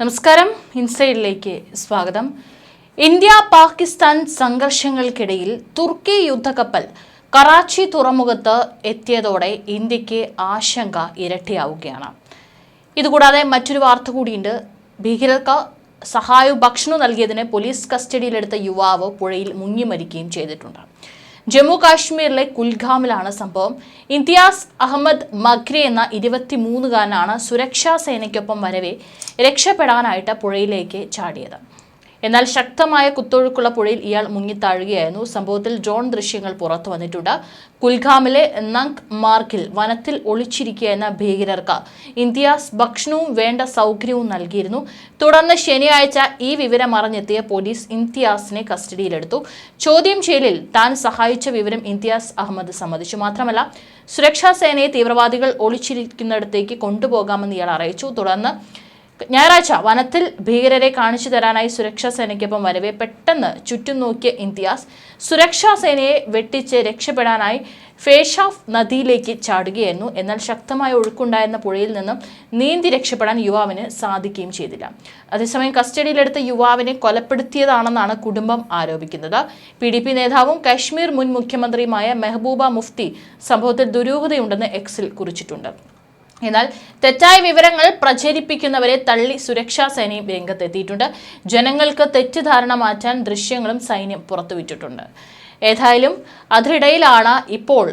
നമസ്കാരം. ഇൻസൈഡിലേക്ക് സ്വാഗതം. ഇന്ത്യ പാകിസ്ഥാൻ സംഘർഷങ്ങൾക്കിടയിൽ തുർക്കി യുദ്ധക്കപ്പൽ കറാച്ചി തുറമുഖത്ത് എത്തിയതോടെ ഇന്ത്യയ്ക്ക് ആശങ്ക ഇരട്ടിയാവുകയാണ്. ഇതുകൂടാതെ മറ്റൊരു വാർത്ത കൂടിയുണ്ട്. ഭീകരർക്ക് സഹായവും ഭക്ഷണവും നൽകിയതിന് പോലീസ് കസ്റ്റഡിയിലെടുത്ത യുവാവ് പുഴയിൽ മുങ്ങി മരിക്കുകയും ചെയ്തിട്ടുണ്ട്. ജമ്മു കാശ്മീരിലെ കുൽഗാമിലാണ് സംഭവം. ഇംതിയാസ് അഹമ്മദ് മഖ്രി എന്ന ഇരുപത്തിമൂന്നുകാരനാണ് സുരക്ഷാ സേനയ്ക്കൊപ്പം വരവേ രക്ഷപ്പെടാനായിട്ട് പുഴയിലേക്ക് ചാടിയത്. എന്നാൽ ശക്തമായ കുത്തൊഴുക്കുള്ള പുഴയിൽ ഇയാൾ മുങ്ങിത്താഴുകയായിരുന്നു. സംഭവത്തിൽ ഡ്രോൺ ദൃശ്യങ്ങൾ പുറത്തു വന്നിട്ടുണ്ട്. കുൽഗാമിലെ നങ്ക് മാർക്കിൽ വനത്തിൽ ഒളിച്ചിരിക്കുകയെന്ന ഭീകരർക്ക് ഇന്ത്യാസ് ഭക്ഷണവും വേണ്ട സൗകര്യവും നൽകിയിരുന്നു. തുടർന്ന് ശനിയാഴ്ച ഈ വിവരം അറിഞ്ഞെത്തിയ പോലീസ് ഇംതിയാസിനെ കസ്റ്റഡിയിലെടുത്തു. ചോദ്യം ചെയ്യലിൽ താൻ സഹായിച്ച വിവരം ഇംതിയാസ് അഹമ്മദ് സമ്മതിച്ചു. മാത്രമല്ല സുരക്ഷാ സേനയെ തീവ്രവാദികൾ ഒളിച്ചിരിക്കുന്നിടത്തേക്ക് കൊണ്ടുപോകാമെന്ന് ഇയാൾ അറിയിച്ചു. തുടർന്ന് ഞായറാഴ്ച വനത്തിൽ ഭീകരരെ കാണിച്ചു തരാനായി സുരക്ഷാ സേനയ്ക്കൊപ്പം വരവെ പെട്ടെന്ന് ചുറ്റും നോക്കിയ ഇന്ത്യാസ് സുരക്ഷാ സേനയെ വെട്ടിച്ച് രക്ഷപ്പെടാനായി ഫേഷാഫ് നദിയിലേക്ക് ചാടുകയായിരുന്നു. എന്നാൽ ശക്തമായ ഒഴുക്കുണ്ടായിരുന്ന പുഴയിൽ നിന്നും നീന്തി രക്ഷപ്പെടാൻ യുവാവിന് സാധിക്കുകയും ചെയ്തില്ല. അതേസമയം കസ്റ്റഡിയിലെടുത്ത യുവാവിനെ കൊലപ്പെടുത്തിയതാണെന്നാണ് കുടുംബം ആരോപിക്കുന്നത്. പി ഡി പി നേതാവും കാശ്മീർ മുൻ മുഖ്യമന്ത്രിയുമായ മെഹബൂബ മുഫ്തി സംഭവത്തിൽ ദുരൂഹതയുണ്ടെന്ന് എക്സിൽ കുറിച്ചിട്ടുണ്ട്. എന്നാൽ തെറ്റായ വിവരങ്ങൾ പ്രചരിപ്പിക്കുന്നവരെ തള്ളി സുരക്ഷാ സേനയും രംഗത്തെത്തിയിട്ടുണ്ട്. ജനങ്ങൾക്ക് തെറ്റിദ്ധാരണ മാറ്റാൻ ദൃശ്യങ്ങളും സൈന്യം പുറത്തുവിട്ടിട്ടുണ്ട്. ഏതായാലും അതിനിടയിലാണ് ഇപ്പോൾ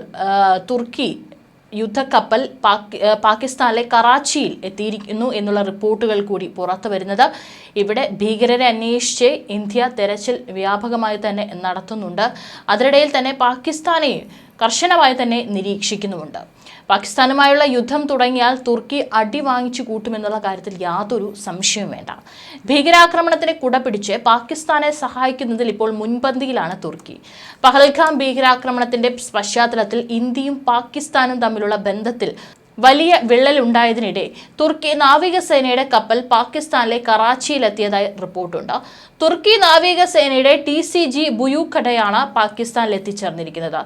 തുർക്കി യുദ്ധക്കപ്പൽ പാകി പാകിസ്ഥാനിലെ കറാച്ചിയിൽ എത്തിയിരിക്കുന്നു എന്നുള്ള റിപ്പോർട്ടുകൾ കൂടി പുറത്തു വരുന്നത്. ഇവിടെ ഭീകരരെ അന്വേഷിച്ച് ഇന്ത്യ തെരച്ചിൽ വ്യാപകമായി തന്നെ നടത്തുന്നുണ്ട്. അതിനിടയിൽ തന്നെ പാകിസ്ഥാനെ കർശനമായി തന്നെ നിരീക്ഷിക്കുന്നുമുണ്ട്. പാകിസ്ഥാനുമായുള്ള യുദ്ധം തുടങ്ങിയാൽ തുർക്കി അടി വാങ്ങിച്ചു കൂട്ടുമെന്നുള്ള കാര്യത്തിൽ യാതൊരു സംശയവും വേണ്ട. ഭീകരാക്രമണത്തിന് കുടപിടിച്ച് പാകിസ്ഥാനെ സഹായിക്കുന്നതിൽ ഇപ്പോൾ മുൻപന്തിയിലാണ് തുർക്കി. പഹൽഖാം ഭീകരാക്രമണത്തിന്റെ പശ്ചാത്തലത്തിൽ ഇന്ത്യയും പാകിസ്ഥാനും തമ്മിലുള്ള ബന്ധത്തിൽ വലിയ വിള്ളലുണ്ടായതിനിടെ തുർക്കി നാവികസേനയുടെ കപ്പൽ പാകിസ്ഥാനിലെ കറാച്ചിയിലെത്തിയതായി റിപ്പോർട്ടുണ്ട്. തുർക്കി നാവികസേനയുടെ ടി സി ജി ബുയൂഖടയാണ് പാകിസ്ഥാനിൽ എത്തിച്ചേർന്നിരിക്കുന്നത്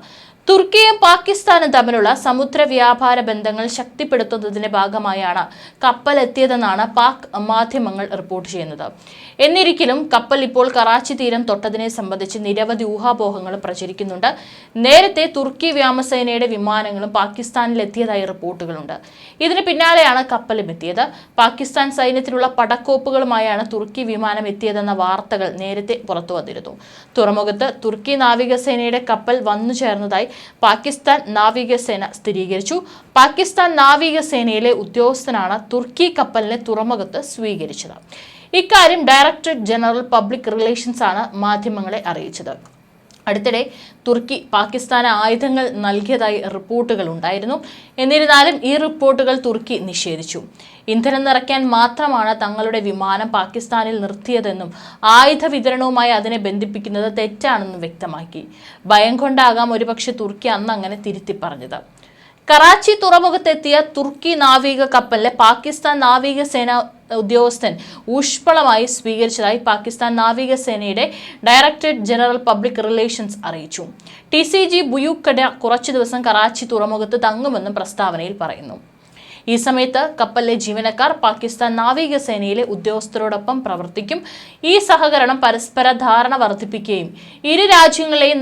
തുർക്കിയും പാകിസ്ഥാനും തമ്മിലുള്ള സമുദ്ര വ്യാപാര ബന്ധങ്ങൾ ശക്തിപ്പെടുത്തുന്നതിന്റെ ഭാഗമായാണ് കപ്പൽ എത്തിയതെന്നാണ് പാക് മാധ്യമങ്ങൾ റിപ്പോർട്ട് ചെയ്യുന്നത്. എന്നിരിക്കലും കപ്പൽ ഇപ്പോൾ കറാച്ചി തീരം തൊട്ടതിനെ സംബന്ധിച്ച് നിരവധി ഊഹാപോഹങ്ങൾ പ്രചരിക്കുന്നുണ്ട്. നേരത്തെ തുർക്കി വ്യോമസേനയുടെ വിമാനങ്ങളും പാകിസ്ഥാനിൽ എത്തിയതായി റിപ്പോർട്ടുകളുണ്ട് ഇതിന് പിന്നാലെയാണ് കപ്പലും എത്തിയത് പാകിസ്ഥാൻ സൈന്യത്തിനുള്ള പടക്കോപ്പുകളുമായാണ് തുർക്കി വിമാനം എത്തിയതെന്ന വാർത്തകൾ നേരത്തെ പുറത്തു വന്നിരുന്നു. തുറമുഖത്ത് തുർക്കി നാവികസേനയുടെ കപ്പൽ വന്നു ചേർന്നതായി പാകിസ്ഥാൻ നാവികസേന സ്ഥിരീകരിച്ചു. പാകിസ്ഥാൻ നാവികസേനയിലെ ഉദ്യോഗസ്ഥനാണ് തുർക്കി കപ്പലിനെ തുറമുഖത്ത് സ്വീകരിച്ചത്. ഇക്കാര്യം ഡയറക്ടറേറ്റ് ജനറൽ പബ്ലിക് റിലേഷൻസ് ആണ് മാധ്യമങ്ങളെ അറിയിച്ചത്. അടുത്തിടെ തുർക്കി പാകിസ്ഥാന് ആയുധങ്ങൾ നൽകിയതായി റിപ്പോർട്ടുകൾ ഉണ്ടായിരുന്നു. എന്നിരുന്നാലും ഈ റിപ്പോർട്ടുകൾ തുർക്കി നിഷേധിച്ചു. ഇന്ധനം നിറയ്ക്കാൻ മാത്രമാണ് തങ്ങളുടെ വിമാനം പാകിസ്ഥാനിൽ നിർത്തിയതെന്നും ആയുധ വിതരണവുമായി അതിനെ ബന്ധിപ്പിക്കുന്നത് തെറ്റാണെന്നും വ്യക്തമാക്കി. ഭയം കൊണ്ടാകാം ഒരുപക്ഷെ തുർക്കി അന്ന് അങ്ങനെ തിരുത്തി പറഞ്ഞത്. കറാച്ചി തുറമുഖത്തെത്തിയ തുർക്കി നാവിക കപ്പലിലെ പാകിസ്ഥാൻ നാവികസേന ഉദ്യോഗസ്ഥൻ ഊഷ്മളമായി സ്വീകരിച്ചതായി പാകിസ്ഥാൻ നാവികസേനയുടെ ഡയറക്ടറേറ്റ് ജനറൽ പബ്ലിക് റിലേഷൻസ് അറിയിച്ചു. ടി സി ജി ബുയൂക്കട കുറച്ചു ദിവസം കറാച്ചി തുറമുഖത്ത് തങ്ങുമെന്നും പ്രസ്താവനയിൽ പറയുന്നു. ഈ സമയത്ത് കപ്പലിലെ ജീവനക്കാർ പാകിസ്ഥാൻ നാവികസേനയിലെ ഉദ്യോഗസ്ഥരോടൊപ്പം പ്രവർത്തിക്കും. ഈ സഹകരണം പരസ്പര ധാരണ വർദ്ധിപ്പിക്കുകയും ഇരു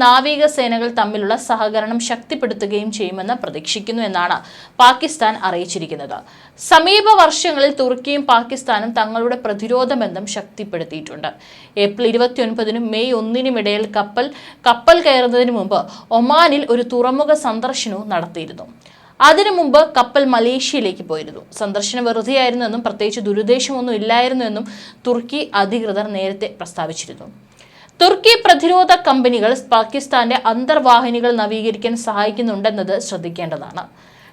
നാവിക സേനകൾ തമ്മിലുള്ള സഹകരണം ശക്തിപ്പെടുത്തുകയും ചെയ്യുമെന്ന് പ്രതീക്ഷിക്കുന്നു എന്നാണ് പാകിസ്ഥാൻ അറിയിച്ചിരിക്കുന്നത്. സമീപ വർഷങ്ങളിൽ തുർക്കിയും പാകിസ്ഥാനും തങ്ങളുടെ പ്രതിരോധ ബന്ധം ശക്തിപ്പെടുത്തിയിട്ടുണ്ട്. ഏപ്രിൽ ഇരുപത്തിയൊൻപതിനും മെയ് ഒന്നിനും ഇടയിൽ കപ്പൽ കപ്പൽ കയറുന്നതിന് മുമ്പ് ഒമാനിൽ ഒരു തുറമുഖ സന്ദർശനവും നടത്തിയിരുന്നു. അതിനു മുമ്പ് കപ്പൽ മലേഷ്യയിലേക്ക് പോയിരുന്നു. സന്ദർശനം വെറുതെയായിരുന്നു എന്നും പ്രത്യേകിച്ച് ദുരുദ്ദേശമൊന്നും ഇല്ലായിരുന്നു എന്നും തുർക്കി അധികൃതർ നേരത്തെ പ്രസ്താവിച്ചിരുന്നു. തുർക്കി പ്രതിരോധ കമ്പനികൾ പാകിസ്ഥാന്റെ അന്തർവാഹിനികൾ നവീകരിക്കാൻ സഹായിക്കുന്നുണ്ടെന്നത് ശ്രദ്ധിക്കേണ്ടതാണ്.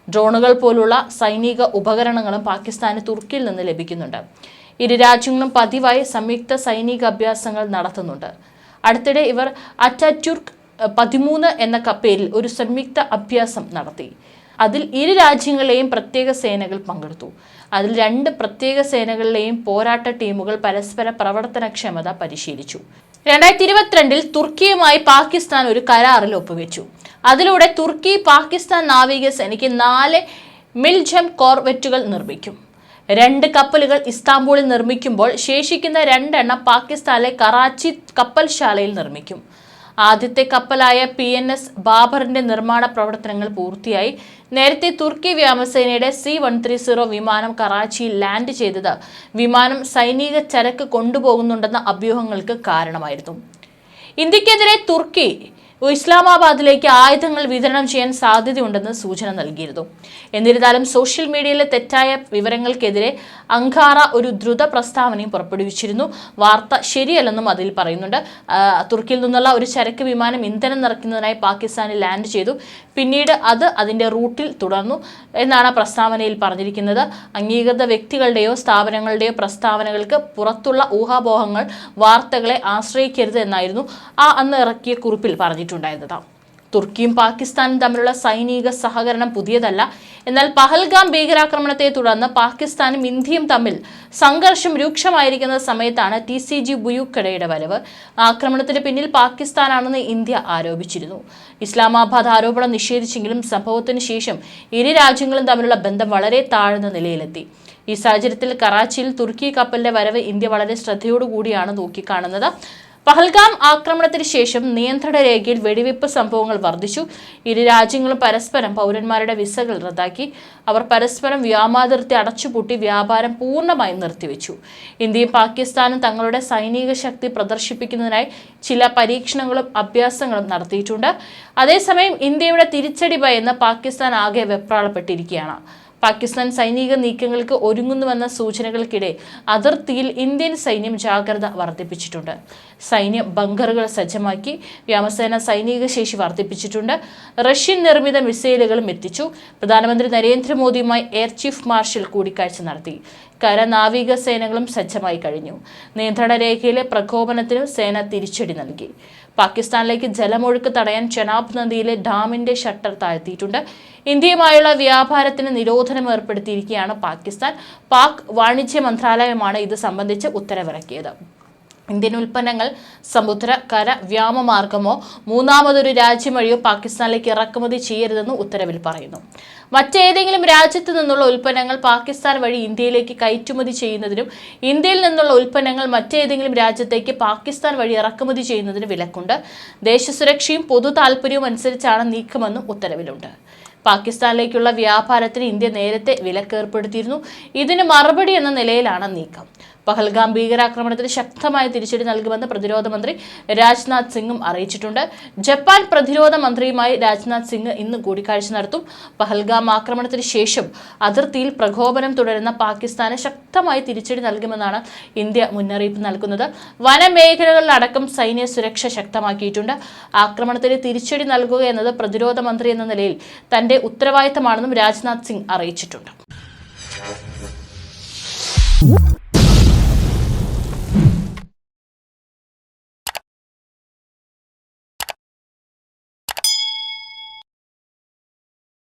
ഡ്രോണുകൾ പോലുള്ള സൈനിക ഉപകരണങ്ങളും പാകിസ്ഥാന് തുർക്കിയിൽ നിന്ന് ലഭിക്കുന്നുണ്ട്. ഇരു രാജ്യങ്ങളും പതിവായി സംയുക്ത സൈനിക അഭ്യാസങ്ങൾ നടത്തുന്നുണ്ട്. അടുത്തിടെ ഇവർ അറ്റാറ്റുർക്ക് പതിമൂന്ന് എന്ന കപ്പലിൽ ഒരു സംയുക്ത അഭ്യാസം നടത്തി. അതിൽ ഇരു രാജ്യങ്ങളിലെയും പ്രത്യേക സേനകൾ പങ്കെടുത്തു. അതിൽ രണ്ട് പ്രത്യേക സേനകളിലെയും പോരാട്ട ടീമുകൾ പരസ്പര പ്രവർത്തനക്ഷമത പരിശീലിച്ചു. രണ്ടായിരത്തി ഇരുപത്തിരണ്ടിൽ തുർക്കിയുമായി പാകിസ്ഥാൻ ഒരു കരാറിൽ ഒപ്പുവെച്ചു. അതിലൂടെ തുർക്കി പാകിസ്ഥാൻ നാവിക സേനയ്ക്ക് നാല് മിൽജം കോർവെറ്റുകൾ നിർമ്മിക്കും. രണ്ട് കപ്പലുകൾ ഇസ്താംബൂളിൽ നിർമ്മിക്കുമ്പോൾ ശേഷിക്കുന്ന രണ്ടെണ്ണം പാകിസ്ഥാനിലെ കറാച്ചി കപ്പൽശാലയിൽ നിർമ്മിക്കും. ആദ്യത്തെ കപ്പലായ പി എൻ എസ് ബാബറിന്റെ നിർമ്മാണ പ്രവർത്തനങ്ങൾ പൂർത്തിയായി. നേരത്തെ തുർക്കി വ്യോമസേനയുടെ സി വൺ ത്രീ സീറോ വിമാനം കറാച്ചിയിൽ ലാൻഡ് ചെയ്തത് വിമാനം സൈനിക ചരക്ക് കൊണ്ടുപോകുന്നുണ്ടെന്ന അഭ്യൂഹങ്ങൾക്ക് കാരണമായിരുന്നു. ഇന്ത്യക്കെതിരെ തുർക്കി ഇസ്ലാമാബാദിലേക്ക് ആയുധങ്ങൾ വിതരണം ചെയ്യാൻ സാധ്യതയുണ്ടെന്ന് സൂചന നൽകിയിരുന്നു. എന്നിരുന്നാലും സോഷ്യൽ മീഡിയയിലെ തെറ്റായ വിവരങ്ങൾക്കെതിരെ അങ്കാറ ഒരു ദ്രുത പ്രസ്താവനയും പുറപ്പെടുവിച്ചിരുന്നു. വാർത്ത ശരിയല്ലെന്നും അതിൽ പറയുന്നുണ്ട്. തുർക്കിയിൽ നിന്നുള്ള ഒരു ചരക്ക് വിമാനം ഇന്ധനം നിറയ്ക്കുന്നതിനായി പാകിസ്ഥാനിൽ ലാൻഡ് ചെയ്തു. പിന്നീട് അത് അതിന്റെ റൂട്ടിൽ തുടർന്നു എന്നാണ് പ്രസ്താവനയിൽ പറഞ്ഞിരിക്കുന്നത്. അംഗീകൃത വ്യക്തികളുടെയോ സ്ഥാപനങ്ങളുടെയോ പ്രസ്താവനകൾക്ക് പുറത്തുള്ള ഊഹാപോഹങ്ങൾ വാർത്തകളെ ആശ്രയിക്കരുത് എന്നായിരുന്നു ആ അന്ന് ഇറക്കിയ കുറിപ്പിൽ പറഞ്ഞിട്ടുണ്ടായിരുന്നത് തുർക്കിയും പാകിസ്ഥാനും തമ്മിലുള്ള സൈനിക സഹകരണം പുതിയതല്ല. എന്നാൽ പഹൽഗാം ഭീകരാക്രമണത്തെ തുടർന്ന് പാകിസ്ഥാനും ഇന്ത്യയും തമ്മിൽ സംഘർഷം രൂക്ഷമായിരിക്കുന്ന സമയത്താണ് ടി സി ജി ബുയുക്കടയുടെ വരവ്. ആക്രമണത്തിന് പിന്നിൽ പാകിസ്ഥാനാണെന്ന് ഇന്ത്യ ആരോപിച്ചിരുന്നു. ഇസ്ലാമാബാദ് ആരോപണം നിഷേധിച്ചെങ്കിലും സംഭവത്തിന് ശേഷം ഇരു രാജ്യങ്ങളും തമ്മിലുള്ള ബന്ധം വളരെ താഴ്ന്ന നിലയിലെത്തി. ഈ സാഹചര്യത്തിൽ കറാച്ചിയിൽ തുർക്കി കപ്പലിന്റെ വരവ് ഇന്ത്യ വളരെ ശ്രദ്ധയോടുകൂടിയാണ് നോക്കിക്കാണുന്നത്. പഹൽഗാം ആക്രമണത്തിന് ശേഷം നിയന്ത്രണ രേഖയിൽ വെടിവെപ്പ് സംഭവങ്ങൾ വർദ്ധിച്ചു. ഇരു രാജ്യങ്ങളും പരസ്പരം പൗരന്മാരുടെ വിസകൾ റദ്ദാക്കി. അവർ പരസ്പരം വ്യാമാതിർത്തി അടച്ചുപൂട്ടി വ്യാപാരം പൂർണമായും നിർത്തിവെച്ചു. ഇന്ത്യയും പാകിസ്ഥാനും തങ്ങളുടെ സൈനിക ശക്തി പ്രദർശിപ്പിക്കുന്നതിനായി ചില പരീക്ഷണങ്ങളും അഭ്യാസങ്ങളും നടത്തിയിട്ടുണ്ട്. അതേസമയം ഇന്ത്യയുടെ തിരിച്ചടി ഭയന്ന് പാകിസ്ഥാൻ ആകെ വെപ്രാളപ്പെട്ടിരിക്കുകയാണ്. പാകിസ്ഥാൻ സൈനിക നീക്കങ്ങൾക്ക് ഒരുങ്ങുന്നുവെന്ന സൂചനകൾക്കിടെ അതിർത്തിയിൽ ഇന്ത്യൻ സൈന്യം ജാഗ്രത വർദ്ധിപ്പിച്ചിട്ടുണ്ട്. സൈന്യം ബങ്കറുകൾ സജ്ജമാക്കി വ്യോമസേന സൈനിക ശേഷി വർദ്ധിപ്പിച്ചിട്ടുണ്ട്. റഷ്യൻ നിർമ്മിത മിസൈലുകളും എത്തിച്ചു. പ്രധാനമന്ത്രി നരേന്ദ്രമോദിയുമായി എയർ ചീഫ് മാർഷൽ കൂടിക്കാഴ്ച നടത്തി. കര നാവിക സേനകളും സജ്ജമായി കഴിഞ്ഞു. നിയന്ത്രണ രേഖയിലെ പ്രകോപനത്തിന് സേന തിരിച്ചടി നൽകി. പാകിസ്ഥാനിലേക്ക് ജലമൊഴുക്ക് തടയാൻ ചെനാബ് നദിയിലെ ഡാമിന്റെ ഷട്ടർ താഴ്ത്തിയിട്ടുണ്ട്. ഇന്ത്യയുമായുള്ള വ്യാപാരത്തിന് നിരോധനം ഏർപ്പെടുത്തിയിരിക്കുകയാണ് പാകിസ്ഥാൻ. പാക് വാണിജ്യ മന്ത്രാലയമാണ് ഇത് സംബന്ധിച്ച് ഉത്തരവിറക്കിയത്. ഇന്ത്യൻ ഉൽപ്പന്നങ്ങൾ സമുദ്ര കര വ്യോമമാർഗമോ മൂന്നാമതൊരു രാജ്യം വഴിയോ പാകിസ്ഥാനിലേക്ക് ഇറക്കുമതി ചെയ്യരുതെന്ന് ഉത്തരവിൽ പറയുന്നു. മറ്റേതെങ്കിലും രാജ്യത്തു നിന്നുള്ള ഉൽപ്പന്നങ്ങൾ പാകിസ്ഥാൻ വഴി ഇന്ത്യയിലേക്ക് കയറ്റുമതി ചെയ്യുന്നതിനും ഇന്ത്യയിൽ നിന്നുള്ള ഉൽപ്പന്നങ്ങൾ മറ്റേതെങ്കിലും രാജ്യത്തേക്ക് പാകിസ്ഥാൻ വഴി ഇറക്കുമതി ചെയ്യുന്നതിന് വിലക്കുണ്ട്. ദേശസുരക്ഷയും പൊതു താല്പര്യവും അനുസരിച്ചാണ് നീക്കമെന്നും ഉത്തരവിലുണ്ട്. പാകിസ്ഥാനിലേക്കുള്ള വ്യാപാരത്തിന് ഇന്ത്യ നേരത്തെ വിലക്കേർപ്പെടുത്തിയിരുന്നു ഇതിന് മറുപടി എന്ന നിലയിലാണ് നീക്കം. പഹൽഗാം ഭീകരാക്രമണത്തിന് ശക്തമായ തിരിച്ചടി നൽകുമെന്ന് പ്രതിരോധ മന്ത്രി രാജ്നാഥ് സിംഗും അറിയിച്ചിട്ടുണ്ട്. ജപ്പാൻ പ്രതിരോധ മന്ത്രിയുമായി രാജ്നാഥ് സിംഗ് ഇന്ന് കൂടിക്കാഴ്ച നടത്തും. പഹൽഗാം ആക്രമണത്തിന് ശേഷം അതിർത്തിയിൽ പ്രകോപനം തുടരുന്ന പാകിസ്ഥാന് ശക്തമായി തിരിച്ചടി നൽകുമെന്നാണ് ഇന്ത്യ മുന്നറിയിപ്പ് നൽകുന്നത്. വനമേഖലകളിലടക്കം സൈന്യ സുരക്ഷ ശക്തമാക്കിയിട്ടുണ്ട്. ആക്രമണത്തിന് തിരിച്ചടി നൽകുക എന്നത് പ്രതിരോധ മന്ത്രി എന്ന നിലയിൽ തന്റെ ഉത്തരവാദിത്തമാണെന്നും രാജ്നാഥ് സിംഗ് അറിയിച്ചിട്ടുണ്ട്.